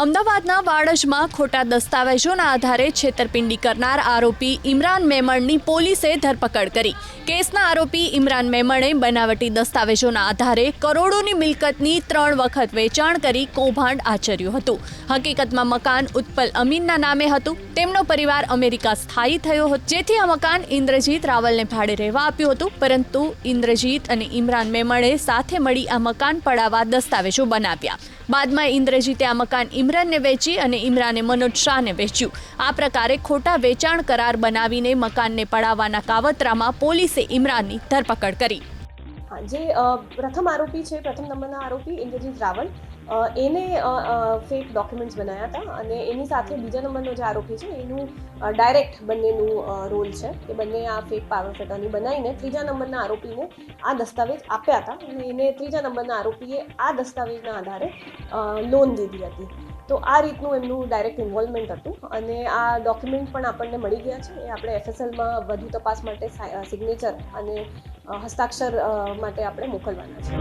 અમદાવાદના વાડજમાં ખોટા દસ્તાવેજોના આધારે છેતરપિંડી કરનાર આરોપી ઇમરાન મેમણની પોલીસે ધરપકડ કરી. કેસના આરોપી ઇમરાન મેમણે બનાવટી દસ્તાવેજોના આધારે કરોડોની મિલકતની ત્રણ વખત વેચાણ કરી કૌભાંડ આચર્યું હતું. હકીકતમાં મકાન ઉત્પલ અમીનના નામે હતું. તેમનો પરિવાર અમેરિકા સ્થાયી થયો હતો. જેથી આ મકાન ઇન્દ્રજીત રાવલને ભાડે રહેવા આપ્યું હતું. પરંતુ ઇન્દ્રજીત અને ઇમરાન મેમણે સાથે મળી આ મકાન પડાવવા દસ્તાવેજો બનાવ્યા. બાદમાં ઇન્દ્રજીતે આ મકાન ઇમરાનને વેચી અને ઇમરાને મનોજ શાહને વેચ્યું. આ પ્રકારે ખોટા વેચાણ કરાર બનાવીને મકાનને પડાવવાના કાવતરામાં પોલીસે ઇમરાનની ધરપકડ કરી. જે પ્રથમ આરોપી છે, પ્રથમ નંબરના આરોપી ઇન્દ્રજીત રાવલ એને ફેક ડોક્યુમેન્ટ્સ બનાવ્યા હતા અને એની સાથે બીજા નંબરનો જે આરોપી છે, એનું ડાયરેક્ટ બંનેનું રોલ છે કે બંને આ ફેક પાવર ઓફ બનાવીને ત્રીજા નંબરના આરોપીને આ દસ્તાવેજ આપ્યા હતા અને એને ત્રીજા નંબરના આરોપીએ આ દસ્તાવેજના આધારે લોન દીધી હતી. તો આ રીતનું એમનું ડાયરેક્ટ ઇન્વોલ્વમેન્ટ હતું અને આ ડોક્યુમેન્ટ પણ આપણને મળી ગયા છે. એ આપણે એફએસએલમાં વધુ તપાસ માટે સિગ્નેચર અને હસ્તાક્ષર માટે આપણે મોકલવાના છે.